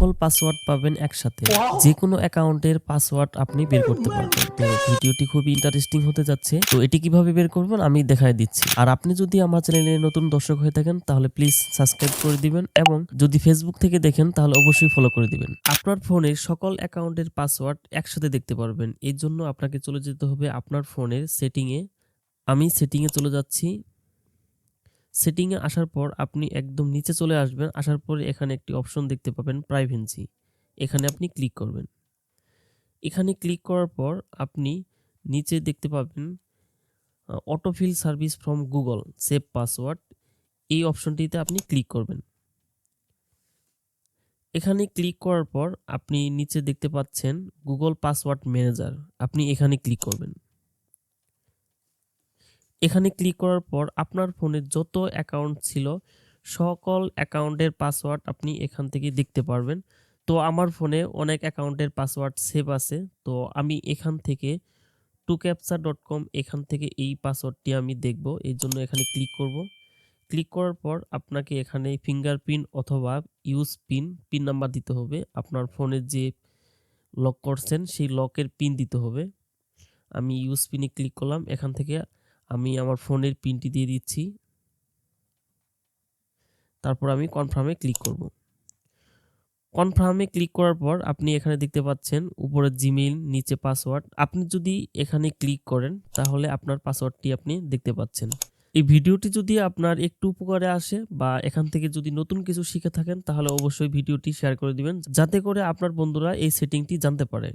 সকল পাসওয়ার্ড পাবেন একসাথে। যে কোনো অ্যাকাউন্টের পাসওয়ার্ড আপনি বের করতে পারবেন। তো ভিডিওটি খুবই ইন্টারেস্টিং হতে যাচ্ছে। তো এটি কীভাবে বের করবেন আমি দেখাই দিচ্ছি। আর আপনি যদি আমার চ্যানেলে নতুন দর্শক হয়ে থাকেন, তাহলে প্লিজ সাবস্ক্রাইব করে দিবেন এবং যদি ফেসবুক থেকে দেখেন, তাহলে অবশ্যই ফলো করে দিবেন। আপনার ফোনের সকল অ্যাকাউন্টের পাসওয়ার্ড একসাথে দেখতে পারবেন। এর জন্য আপনাকে চলে যেতে হবে আপনার ফোনের সেটিংয়ে আমি সেটিংয়ে চলে যাচ্ছি। সেটিংয়ে আসার পর আপনি একদম নিচে চলে আসবেন। আসার পরে এখানে একটি অপশন দেখতে পাবেন প্রাইভেন্সি এখানে আপনি ক্লিক করবেন। এখানে ক্লিক করার পর আপনি নিচে দেখতে পাবেন autofill service from Google save password এই অপশনটিতে আপনি ক্লিক করবেন। এখানে ক্লিক করার পর আপনি নিচে দেখতে পাচ্ছেন গুগল পাসওয়ার্ড ম্যানেজার আপনি এখানে ক্লিক করবেন। এখানে ক্লিক করার পর আপনার ফোনে যত অ্যাকাউন্ট ছিল, সকল অ্যাকাউন্টের পাসওয়ার্ড আপনি এখান থেকে দেখতে পারবেন। তো আমার ফোনে অনেক অ্যাকাউন্টের পাসওয়ার্ড সেভ আছে। তো আমি এখান থেকে টু ক্যাপচার ডট কম এখান থেকে এই পাসওয়ার্ডটি আমি দেখব। এই জন্য এখানে ক্লিক করব। ক্লিক করার পর আপনাকে এখানে ফিঙ্গারপ্রিন্ট অথবা ইউজ পিন পিন নাম্বার দিতে হবে। আপনার ফোনের যে লক করছেন, সেই লকের পিন দিতে হবে। আমি ইউজ পিনে ক্লিক করলাম। এখান থেকে আমি আমার ফোনের পিনটি দিয়ে দিচ্ছি। তারপর আমি কনফার্মে ক্লিক করব। কনফার্মে ক্লিক করার পর আপনি এখানে দেখতে পাচ্ছেন উপরে জিমেইল নিচে পাসওয়ার্ড আপনি যদি এখানে ক্লিক করেন, তাহলে আপনার পাসওয়ার্ডটি আপনি দেখতে পাচ্ছেন। এই ভিডিওটি যদি আপনার একটু উপকারে আসে বা এখান থেকে যদি নতুন কিছু শিখে থাকেন, তাহলে অবশ্যই ভিডিওটি শেয়ার করে দিবেন। যাতে করে আপনার বন্ধুরা এই সেটিংটি জানতে পারে।